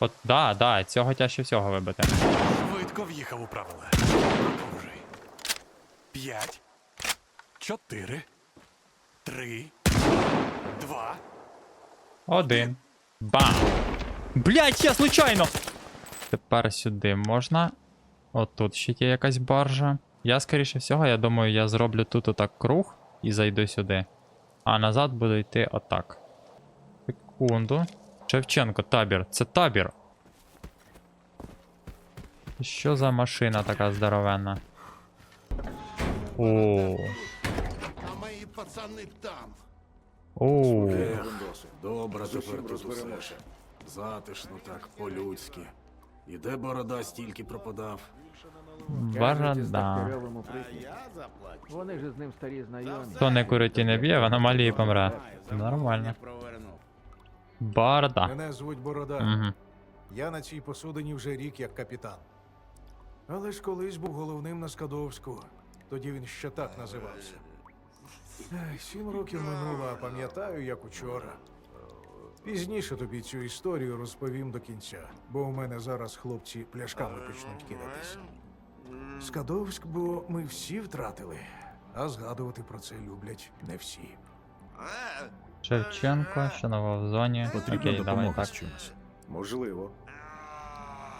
От, да, да, цього тяжче всього вибити. Швидко в'їхав у правила. Продовжуй. П'ять. Чотири. Три. Два. Один. Бам! Блять, я случайно! Тепер сюди можна. От тут ще є якась баржа. Я, скоріше всього, я думаю, я зроблю тут отак круг і зайду сюди. А назад буду йти отак. Секунду. Шевченко, табір. Це табір. Що за машина така здоровенна? О. А мої пацани там. О. Гондосе, добре тепер тут усе. Затишно так, по-людськи. І де борода стільки пропадав? Борода. Вони ж з ним старі знайомі. Хто не курить і не б'є, в аномалії помре. Нормально. Борода. Мене звуть Борода. Угу. Я на цій посудині вже рік як капітан. Але ж колись був головним на Скадовську. Тоді він ще так називався. Ех, Сім років минуло, а пам'ятаю, як учора. Пізніше тобі цю історію розповім до кінця, бо у мене зараз хлопці пляшками почнуть кидатись. Скадовськ, бо ми всі втратили, а згадувати про це люблять не всі. Шевченко, що нова в зоні. Потрібна Окей, давай допомога так. з чимось. Можливо.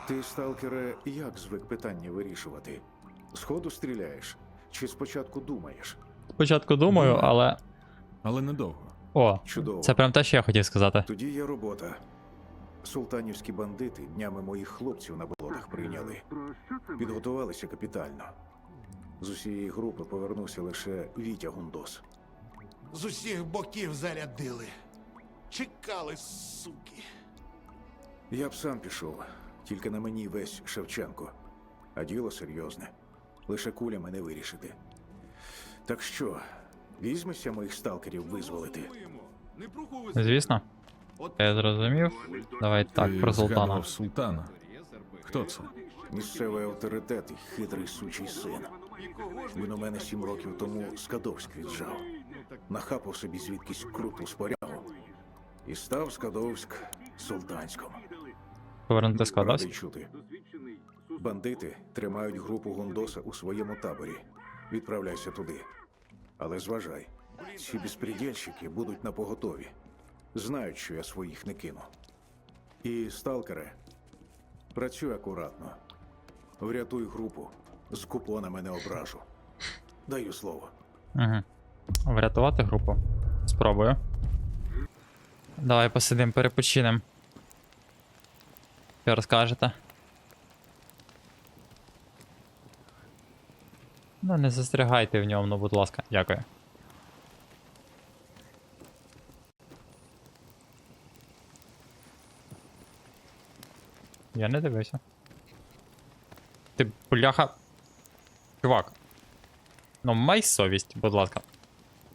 Ти, сталкере, як звик питання вирішувати? Сходу стріляєш? Чи спочатку думаєш? Спочатку думаю, але. Але недовго. О, Чудово. це прям те, що я хотів сказати. Тоді є робота. Султанівські бандити днями моїх хлопців на болотах прийняли. Підготувалися капітально. З усієї групи повернувся лише Вітя Гундос. З усіх боків зарядили. Чекали, суки. Я б сам пішов, тільки на мені весь Шевченко. А діло серйозне. Лише кулями не вирішити. Так що, візьмешся моїх сталкерів визволити? Звісно. Я зрозумів. Давай так, про султана. султана. Хто це? Місцевий авторитет і хитрий сучий син. Він у мене сім років тому Скадовськ віджав. Нахапав собі звідкись круту спорягу. І став Скадовськ султанськом. Повернути. Радий чути. Бандити тримають групу Гундоса у своєму таборі. Відправляйся туди. Але зважай, ці безпредельщики будуть на поготові. Знають, що я своїх не кину. І, сталкере, працюй акуратно. Врятуй групу. З купонами не ображу. Даю слово. Угу. Врятувати групу. Спробую. Давай посидим, перепочинем. Що розкажете? Ну, не застрягайте в ньому, ну, будь ласка. Дякую. Я не дивився. Ти бляха. Чувак. Ну, май совість, будь ласка.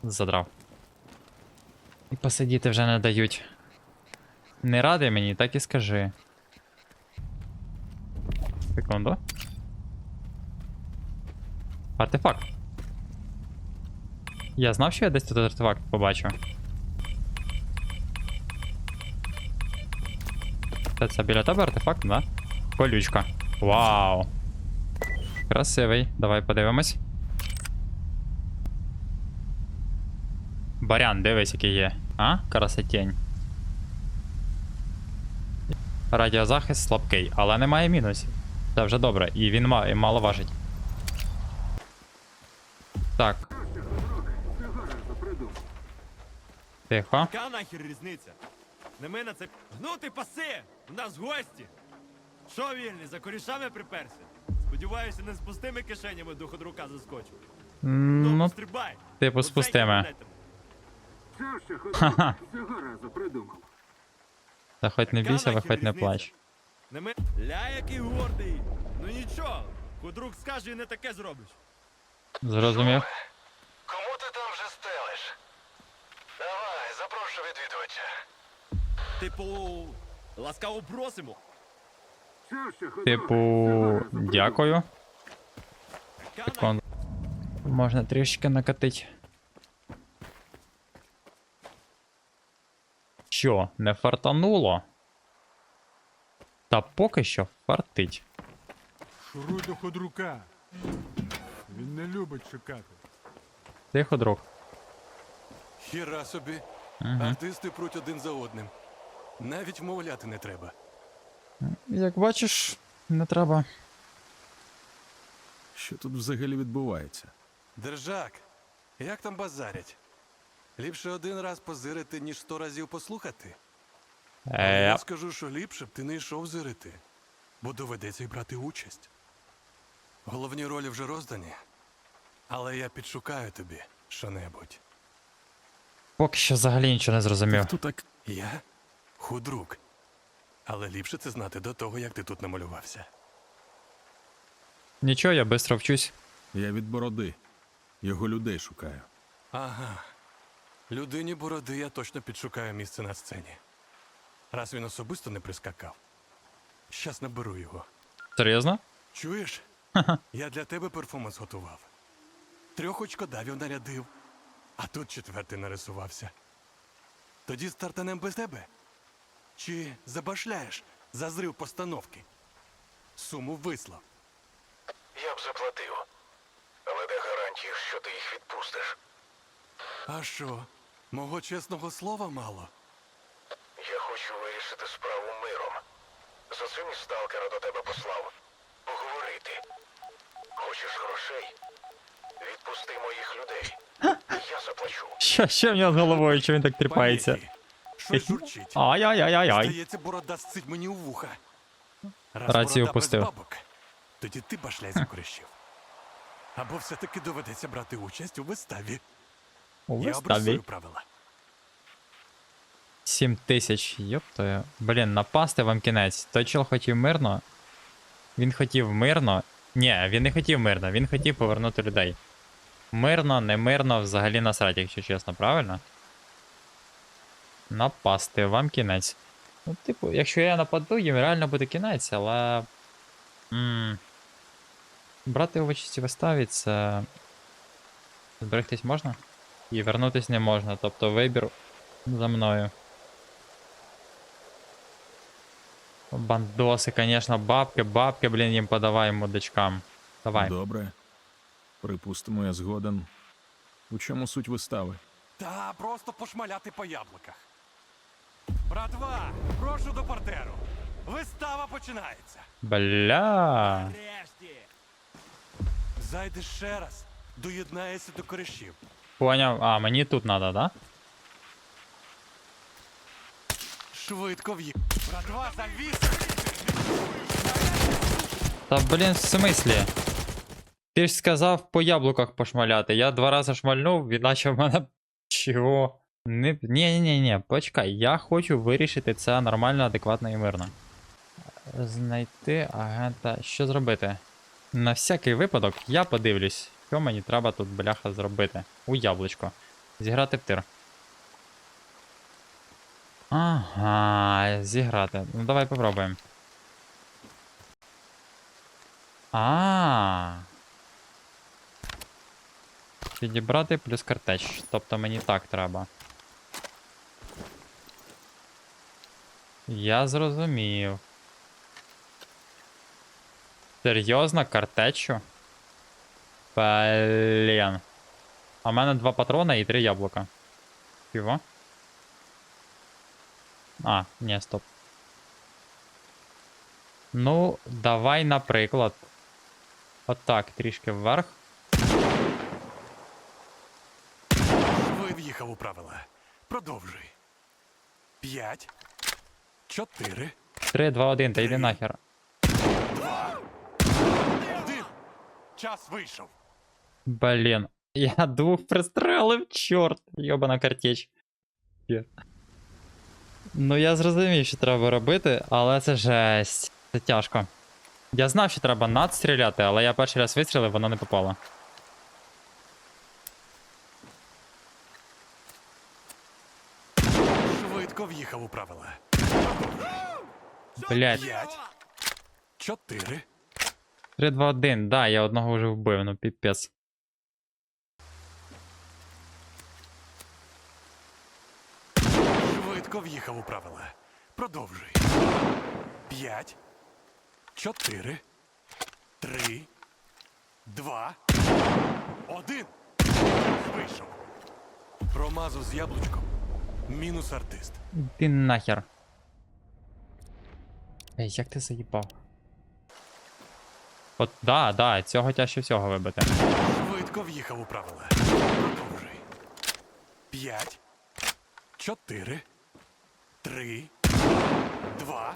Задрав. І посидіти вже не дають. Не радий мені, так і скажи. Секунду. Артефакт. Я знав, що я десь тут артефакт побачу. Це, це біля тебе артефакт, да? Колючка. Вау. Красивий. Давай подивимось. Барян, дивись, який є. А? Красотень. Радіозахист слабкий, але немає мінусів. Це вже добре, і він ма- і мало важить. Так. Тихо. Яка нахер різниця? На це. Гнути паси! У нас гості! Що вільний, за корішами приперся? Сподіваюся, не з пустими кишенями до ходрука заскочив. Ну, Ну, стрибай! типу, з Мене тебе. Ха-ха. Та хоч не бійся, ви хоч не плач. Не ми. Ля, який гордий! Ну нічого, ходрук скаже і не таке зробиш. Зрозумів. Кому ти там вже стелиш? Давай, запрошую відвідувача. Типу, ласкаво просимо. Типу, дякую. Яка Секунду. Можна трішки накатить. Що, не фартануло? Та поки що фартить. Шуруй до ходрука. Він не любить чекати. Тихо, друг. Хіра собі. Угу. Артисти пруть один за одним. Навіть вмовляти не треба. Як бачиш, не треба. Що тут взагалі відбувається? Держак, як там базарять? Ліпше один раз позирити, ніж сто разів послухати. Е, я скажу, що ліпше б ти не йшов зирити, бо доведеться й брати участь. Головні ролі вже роздані, але я підшукаю тобі що-небудь. поки що взагалі нічого не зрозумів. Хто так Я худрук. Але ліпше це знати до того, як ти тут намалювався. Нічого, я швидко вчусь. Я від бороди. Його людей шукаю. Ага. Людині бороди я точно підшукаю місце на сцені. Раз він особисто не прискакав. Щас наберу його. Серйозно? Чуєш? Я для тебе перформанс готував. Трьох очкодавів нарядив, а тут четвертий нарисувався. Тоді стартанем без тебе? Чи забашляєш за зрив постановки? Суму вислав. Я б заплатив. Але де гарантії, що ти їх відпустиш? А що, мого чесного слова мало? Я хочу вирішити справу миром. За цим і сталкера до тебе послав. Поговорити. Хочеш грошей? Відпусти моїх людей. Я заплачу. Що, що в нього з головою, що він так тріпається? Щось журчить. Ай-яй-яй-яй. Здається, борода сцить мені у вуха. Раз Рацію борода без бабок, тоді ти башляй за корищів. Або все-таки доведеться брати участь у виставі. У Я виставі. правила. 7 тисяч, йоптою. Блін, напасти вам кінець. Той чел хотів мирно. Він хотів мирно. Ні, він не хотів мирно, він хотів повернути людей. Мирно, не мирно, взагалі насрать, якщо чесно, правильно? Напасти, вам кінець. Ну, типу, якщо я нападу, їм реально буде кінець, але. м Брати у участі в виставі це. Зберегтись можна? І вернутись не можна. Тобто вибір за мною. Бандоси, конечно, бабки, бабки, блін, їм подавай мудачкам. Давай. Добре. Припустимо, я згоден. У чому суть вистави? Та просто пошмаляти по яблуках. Братва, прошу до партеру. Вистава починається. Бля. Нарешті! Зайдеш ще раз, доєднаєшся до коришів. Поняв. А, мені тут надо, да? Швидко в'їв. Братва, завіс! Та блін, в смислі? Ти ж сказав по яблуках пошмаляти. Я два рази шмальнув, іначе в мене. Чого? Ні, ні, почекай. Я хочу вирішити це нормально, адекватно і мирно. Знайти агента. Що зробити? На всякий випадок я подивлюсь, що мені треба тут, бляха, зробити. У яблучко. Зіграти в тир. Ага, зіграти. Ну давай попробуємо. А. Підібрати плюс картеч. Тобто мені так треба. Я зрозумів. Серйозно, картечу? Блін. А в мене два патрона і три яблука. Чого? А, ні, стоп. Ну, давай, наприклад. Отак, трішки вверх. В'їхав у правила. Продовжуй. П'ять. Чотири. 3, 2, 1, та йди нахер. Один. Час вийшов. Блін. Я двох пристрелив, чорт. Йобана картеч. Ну я зрозумів, що треба робити, але це жесть. Це тяжко. Я знав, що треба надстріляти, але я перший раз вистрілив, воно не попало. Швидко в'їхав у правила. Блять. П'ять. Чотири. 3, 2, 1. Да, я одного вже вбив, ну піпець. Швидко в'їхав у правила. Продовжуй. П'ять. чотири, три, два, один. Вийшов. Промазав з яблучком. Мінус артист. Ти нахер. Ей, як ти заїбав? От, да, да, цього тяжче всього вибити. Швидко в'їхав у правила. Продовжуй. П'ять, чотири, три, два.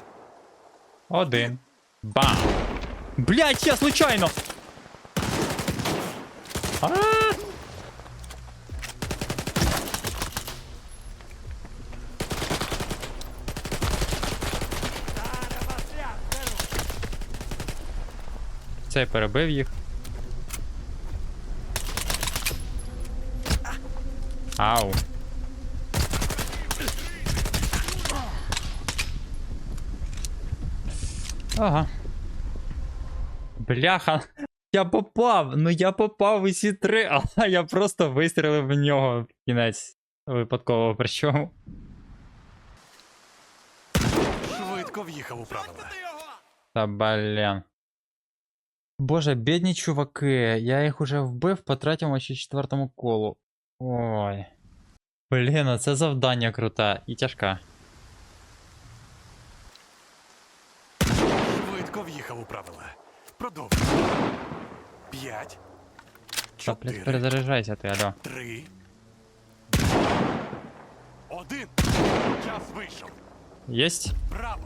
Один. Бам! Блять, я случайно! А! Цей перебив їх. Ау. Ага. Бляха. Я попав! Ну я попав усі три, але я просто вистрілив в нього в кінець. Випадково причому. Швидко в'їхав у правила. Та блін. Боже, бідні чуваки, я їх уже вбив по третьому чи четвертому колу. Ой. Блін, а це завдання круте і тяжке. Швидко правила. Продовжуй. П'ять, Та, блядь, чотири, перезаряджайся ти, алло. три, один. Час вийшов. Єсть? Браво!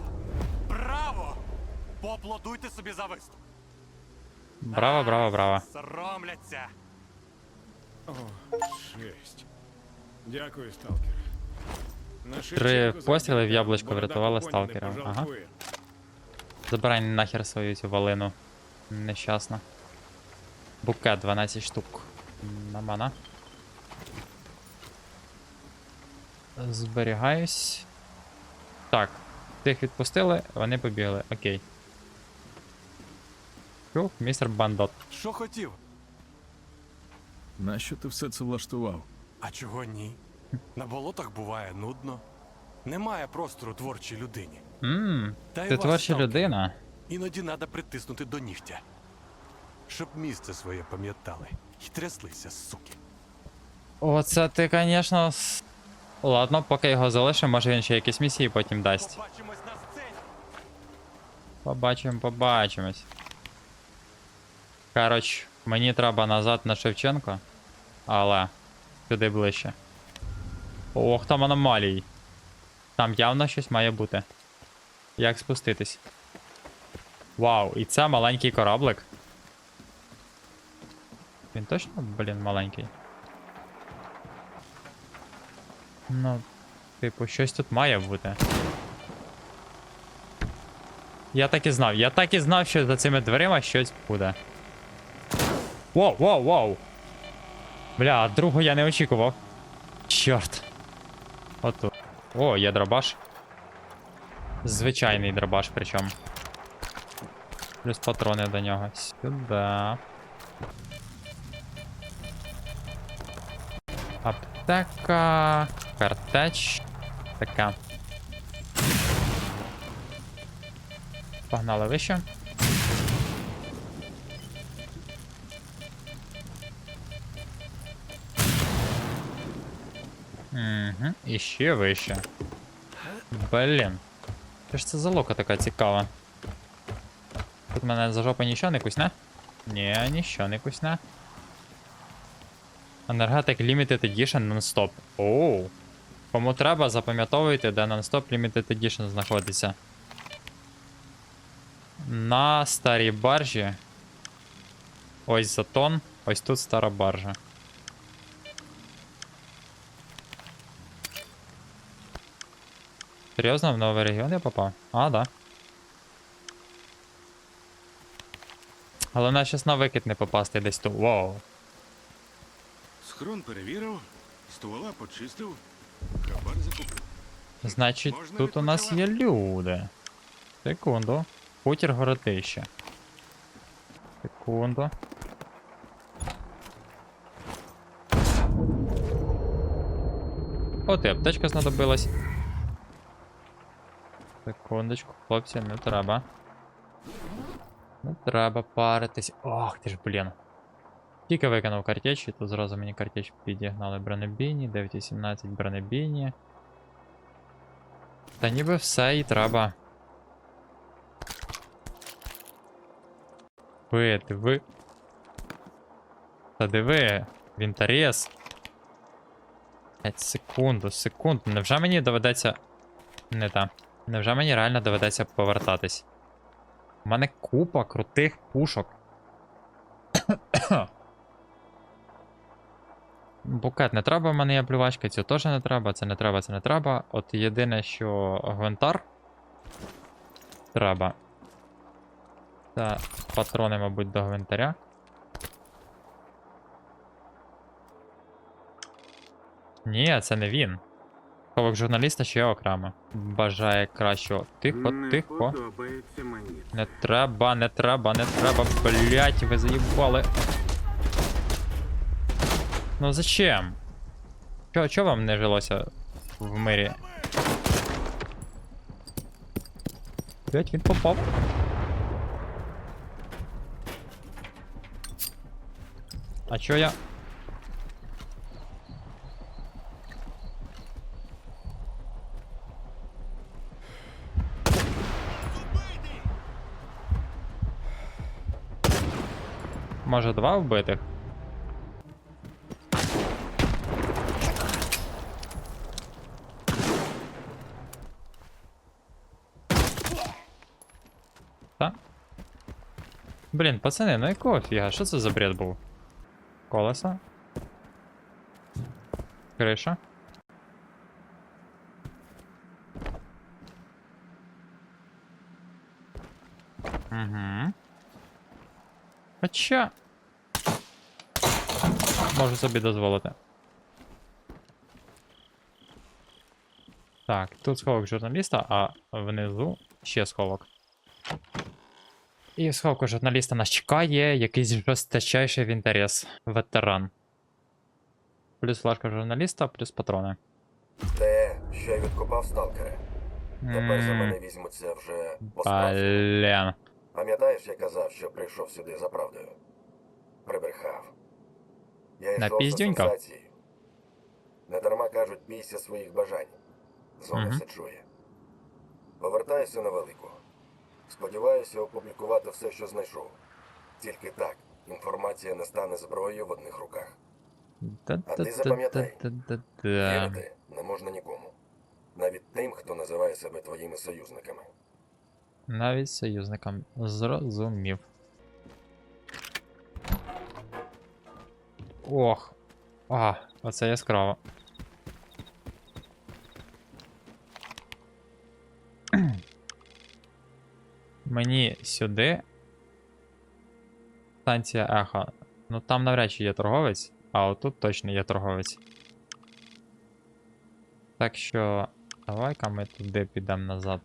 Браво! Поаплодуйте собі за виступ. Браво, браво, браво. Соромляться. Шесть. Дякую, сталкер. На Три Шевченко постріли в яблучко борода врятували не сталкера. Ага. пожалкує. Забирай нахер свою цю валину. Нещасна. Букет 12 штук. Намана. Зберігаюсь. Так. Тих відпустили, вони побігли. Окей. Фух, містер Бандот. Що хотів? Нащо ти все це влаштував? А чого ні? На болотах буває нудно. Немає простору творчій людині. Ммм, ти творча людина. Іноді треба притиснути до нігтя. Щоб місце своє пам'ятали. І тряслися, суки. Оце ти, звісно. с- Ладно, поки його залишимо, може він ще якісь місії потім дасть. Побачимось на сцені. Побачимо, побачимось. Коротше, мені треба назад на Шевченко. Але сюди ближче. Ох, там аномалій. Там явно щось має бути. Як спуститись? Вау, і це маленький кораблик. Він точно, блін, маленький. Ну, типу, щось тут має бути. Я так і знав, я так і знав, що за цими дверима щось буде. Воу, воу, воу. Бля, другу я не очікував. Чорт. Отут. О, є дробаш. Звичайний дробаш причому. Плюс патрони до нього. Сюди. Аптека. Картеч. Така. Погнали вище. Угу. І ще вище. Блін. Що ж це за лока така цікава? Тут мене за жопу нічого не кусне? Ні, нічого не кусне. Енергетик Limited Edition Non-Stop. Оу. Кому треба, запам'ятовуйте, де Non-Stop Limited Edition знаходиться. На старій баржі. Ось затон. Ось тут стара баржа. Серйозно, в новий регіон я попав? А, да. Головне, щас на викид не попасти десь тут. Воу. Схрон перевірив, ствола почистив, хабар закупив. Значить, Можна тут у нас є люди. Секунду. Хутір городище. Секунду. От і аптечка знадобилась. Секундочку, хлопці, не треба. Не треба паритись. Ох ти ж, блін. Тільки викинув картечі, то зразу мені картеч підігнали бронебійні, 9.18 бронебійні. Та ніби все і треба. Ви, диви. Та диви, вінтарес. 5 секунду, секунд. Невже мені доведеться. Не та. Невже мені реально доведеться повертатись? У мене купа крутих пушок. Букет не треба, в мене є плювачка, цю теж не треба, це не треба, це не треба. От єдине, що гвинтар треба. Це патрони, мабуть, до гвинтаря. Ні, це не він. Ховок журналіста ще окремо. Бажає кращого. Тихо, тихо. Не треба, не треба, не треба. Блять, ви заїбали. Ну зачем? Чо, чо вам не жилося в мирі? Блять, він попав. А чо я? Може два вбитих? Та? Блін, пацани, ну якого фіга? Що це за бред був? Колеса? Криша? Угу. Хоча. Можу собі дозволити. Так, тут сховок журналіста, а внизу ще сховок. І в сховку журналіста нас чекає якийсь жорсточайший інтерес. Ветеран. Плюс флажка журналіста, плюс патрони. Те, що я відкопав сталкери. Тепер за мене візьмуться вже. Блін. Пам'ятаєш, я казав, що прийшов сюди за правдою? Прибрехав. Я На йшов сенсацією. Недарма кажуть, бійся своїх бажань. Зона Мгм. все чує. Повертаюся на велику. Сподіваюся опублікувати все, що знайшов. Тільки так інформація не стане зброєю в одних руках. А ти запам'ятай. Да-да-да-да-да-да. Вірити не можна нікому. Навіть тим, хто називає себе твоїми союзниками. Навіть союзникам зрозумів. Ох. А, оце яскраво. Мені сюди. Станція Ехо. Ну там навряд чи є торговець, а отут точно є торговець. Так що. Давай-ка ми туди підемо назад.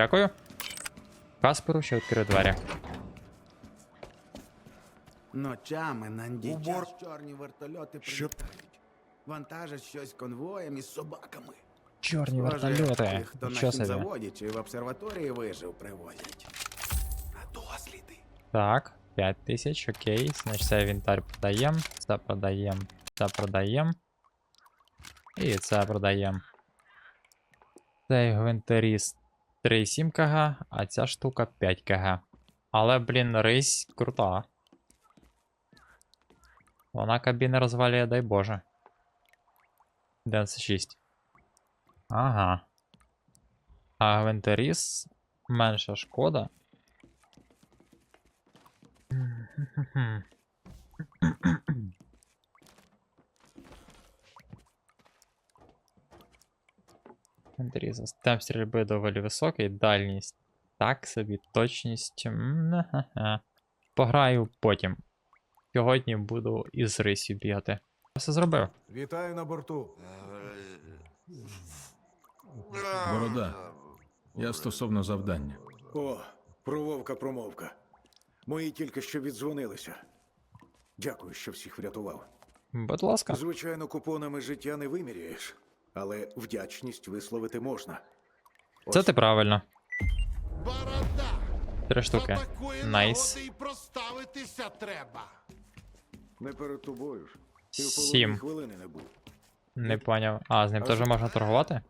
Дякую. Касперу ще відкрив двері. Ночами на час чорні вертольоти прилітають. Вантажать щось конвоєм із собаками. Чорні Схоже, вертольоти. Хто на Нічого собі. заводі чи в обсерваторії вижив, привозять. На досліди. Так, 5 тисяч, окей. Значить, це інвентар продаємо, це продаємо, це продаємо. І це продаємо. Цей гвинтаріст 3,7 кг, а ця штука 5 кг. Але, блін, рись крута. Вона кабіни розвалює, дай Боже. 96. Ага. А гвинтаріс менша шкода. Андрій, темп стрільби доволі високий, дальність так собі, точність. Пограю потім. Сьогодні буду із рисів бігати. Все зробив. Вітаю на борту. Борода. Я стосовно завдання. О, прововка промовка. Мої тільки що віддзвонилися. Дякую, що всіх врятував. Будь ласка. Звичайно, купонами життя не виміряєш, але вдячність висловити можна. Це ти правильно. Борода! Три штуки. Атакує Найс. й проставитися треба. Не перед тобою ж. Ти в Сім. хвилини не був. Не поняв. А, з ним теж можна торгувати?